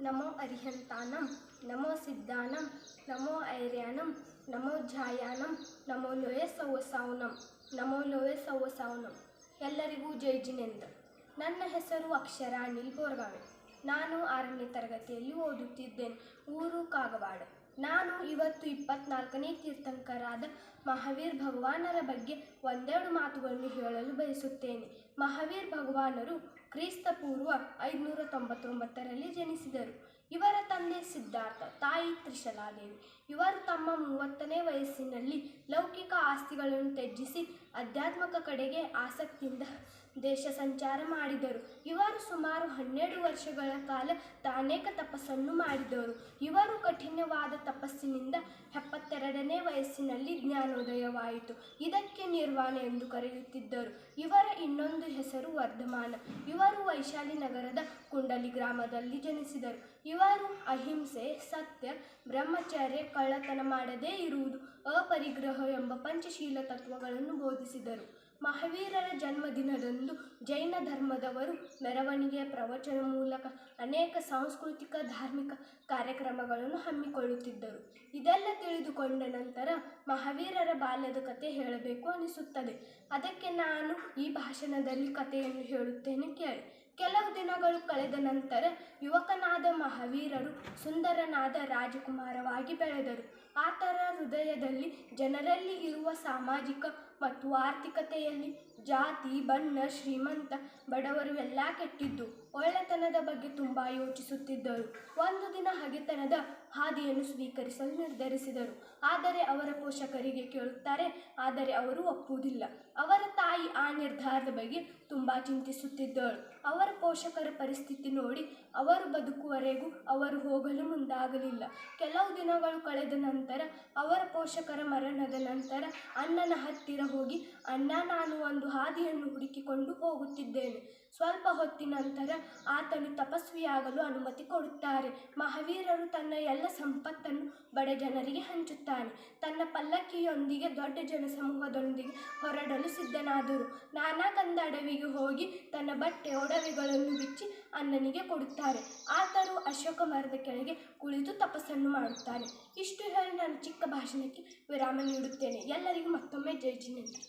ನಮೋ ಅರಿಹಂತಾನಂ, ನಮೋ ಸಿದ್ಧಾನಂ, ನಮೋ ಐರ್ಯಾನಂ, ನಮೋ ಜಾಯಾನಂ ನಮೋ ಲೋಯ ಸೌವಸಾವನಂ, ನಮೋ ಲೋಯ ಸೌವಸಾವನಂ. ಎಲ್ಲರಿಗೂ ಜೈ ಜಿನೇಂದ್ರ ನನ್ನ ಹೆಸರು ಅಕ್ಷರ ಅನಿಲ್ ಬೋರ್ಗಾವೆ ನಾನು ಆರನೇ ತರಗತಿಯಲ್ಲಿ ಓದುತ್ತಿದ್ದೇನೆ. ಊರು ಕಾಗವಾಡ. ನಾನು ಇವತ್ತು ಇಪ್ಪತ್ನಾಲ್ಕನೇ ತೀರ್ಥಂಕರಾದ ಮಹಾವೀರ್ ಭಗವಾನರ ಬಗ್ಗೆ ಒಂದೆರಡು ಮಾತುಗಳನ್ನು ಹೇಳಲು ಬಯಸುತ್ತೇನೆ. ಮಹಾವೀರ್ ಭಗವಾನರು ಕ್ರಿಸ್ತ ಪೂರ್ವ ಐದುನೂರ ತೊಂಬತ್ತೊಂಬತ್ತರಲ್ಲಿ ಜನಿಸಿದರು. ಇವರ ತಂದೆ ಸಿದ್ಧಾರ್ಥ, ತಾಯಿ ತ್ರಿಶಲಾದೇವಿ. ಇವರು ತಮ್ಮ ಮೂವತ್ತನೇ ವಯಸ್ಸಿನಲ್ಲಿ ಲೌಕಿಕ ಆಸ್ತಿಗಳನ್ನು ತ್ಯಜಿಸಿ ಆಧ್ಯಾತ್ಮಕ ಕಡೆಗೆ ಆಸಕ್ತಿಯಿಂದ ದೇಶ ಸಂಚಾರ ಮಾಡಿದರು. ಇವರು ಸುಮಾರು ಹನ್ನೆರಡು ವರ್ಷಗಳ ಕಾಲ ತಾನೇಕ ತಪಸ್ಸನ್ನು ಮಾಡಿದರು. ಇವರು ಕಠಿಣವಾದ ತಪಸ್ಸಿನಿಂದ ಎಪ್ಪತ್ತೆರಡನೇ ವಯಸ್ಸಿನಲ್ಲಿ ಜ್ಞಾನೋದಯವಾಯಿತು. ಇದಕ್ಕೆ ನಿರ್ವಾಣ ಎಂದು ಕರೆಯುತ್ತಿದ್ದರು. ಇವರ ಇನ್ನೊಂದು ಹೆಸರು ವರ್ಧಮಾನ. ಇವರು ವೈಶಾಲಿ ನಗರದ ಕುಂಡಲಿ ಗ್ರಾಮದಲ್ಲಿ ಜನಿಸಿದರು. ಇವರು ಅಹಿಂಸೆ, ಸತ್ಯ, ಬ್ರಹ್ಮಚರ್ಯ, ಕಳ್ಳತನ ಮಾಡದೇ ಇರುವುದು ಅಪರಿಗ್ರಹ ಎಂಬ ಪಂಚಶೀಲ ತತ್ವಗಳನ್ನು ಬೋಧಿಸಿದರು. ಮಹಾವೀರರ ಜನ್ಮದಿನದಂದು ಜೈನ ಧರ್ಮದವರು ಮೆರವಣಿಗೆ ಪ್ರವಚನ ಮೂಲಕ ಅನೇಕ ಸಾಂಸ್ಕೃತಿಕ, ಧಾರ್ಮಿಕ ಕಾರ್ಯಕ್ರಮಗಳನ್ನು ಹಮ್ಮಿಕೊಳ್ಳುತ್ತಿದ್ದರು. ಇದೆಲ್ಲ ತಿಳಿದುಕೊಂಡ ನಂತರ ಮಹಾವೀರರ ಬಾಲ್ಯದ ಕತೆ ಹೇಳಬೇಕು ಅನಿಸುತ್ತದೆ. ಅದಕ್ಕೆ ನಾನು ಈ ಭಾಷಣದಲ್ಲಿ ಕಥೆಯನ್ನು ಹೇಳುತ್ತೇನೆ ಕೇಳಿ. ಕೆಲವು ದಿನಗಳು ಕಳೆದ ನಂತರ ಯುವಕನಾದ ಮಹಾವೀರರು ಸುಂದರನಾದ ರಾಜಕುಮಾರವಾಗಿ ಬೆಳೆದರು. ಆತರ ಹೃದಯದಲ್ಲಿ ಜನರಲ್ಲಿ ಇರುವ ಸಾಮಾಜಿಕ ಮತ್ತು ಆರ್ಥಿಕತೆಯಲ್ಲಿ ಜಾತಿ, ಬಣ್ಣ, ಶ್ರೀಮಂತ ಬಡವರು ಎಲ್ಲ ಕೆಟ್ಟಿದ್ದು. ಒಳ್ಳೆತನದ ಬಗ್ಗೆ ತುಂಬ ಯೋಚಿಸುತ್ತಿದ್ದರು. ಒಂದು ದಿನ ಹಗೆತನದ ಹಾದಿಯನ್ನು ಸ್ವೀಕರಿಸಲು ನಿರ್ಧರಿಸಿದರು. ಆದರೆ ಅವರ ಪೋಷಕರಿಗೆ ಕೇಳುತ್ತಾರೆ, ಆದರೆ ಅವರು ಒಪ್ಪುವುದಿಲ್ಲ. ಅವರ ತಾಯಿ ಆ ನಿರ್ಧಾರದ ಬಗ್ಗೆ ತುಂಬ ಚಿಂತಿಸುತ್ತಿದ್ದಳು. ಅವರ ಪೋಷಕರ ಪರಿಸ್ಥಿತಿ ನೋಡಿ ಅವರು ಬದುಕುವರೆಗೂ ಅವರು ಹೋಗಲು ಮುಂದಾಗಲಿಲ್ಲ. ಕೆಲವು ದಿನಗಳು ಕಳೆದ ನಂತರ ಅವರ ಪೋಷಕರ ಮರಣದ ನಂತರ ಅಣ್ಣನ ಹತ್ತಿರ ಹೋಗಿ ಅಣ್ಣ, ನಾನು ಒಂದು ಹಾದಿಯನ್ನು ಹುಡುಕಿಕೊಂಡು ಹೋಗುತ್ತಿದ್ದೇನೆ. ಸ್ವಲ್ಪ ಹೊತ್ತಿನ ನಂತರ ಆತನು ತಪಸ್ವಿಯಾಗಲು ಅನುಮತಿ ಕೊಡುತ್ತಾರೆ. ಮಹಾವೀರರು ತನ್ನ ಎಲ್ಲ ಸಂಪತ್ತನ್ನು ಬಡ ಜನರಿಗೆ ಹಂಚುತ್ತಾನೆ. ತನ್ನ ಪಲ್ಲಕ್ಕಿಯೊಂದಿಗೆ ದೊಡ್ಡ ಜನಸಮೂಹದೊಂದಿಗೆ ಹೊರಡಲು ಸಿದ್ಧನಾದರು. ನಾನಾ ಕಂದ ಅಡವಿಗೆ ಹೋಗಿ ತನ್ನ ಬಟ್ಟೆ, ಒಡವೆಗಳನ್ನು ಬಿಚ್ಚಿ ಅಣ್ಣನಿಗೆ ಕೊಡುತ್ತಾರೆ. ಆತನು ಅಶೋಕ ಮರದ ಕೆಳಗೆ ಕುಳಿತು ತಪಸ್ಸನ್ನು ಮಾಡುತ್ತಾರೆ ಇಷ್ಟು ಹೇಳಿ ನಾನು ಚಿಕ್ಕ ಭಾಷಣಕ್ಕೆ ವಿರಾಮ ನೀಡುತ್ತೇನೆ. ಎಲ್ಲರಿಗೂ ಮತ್ತೊಮ್ಮೆ ಜೈ ಜಿನೇಂದ್ರ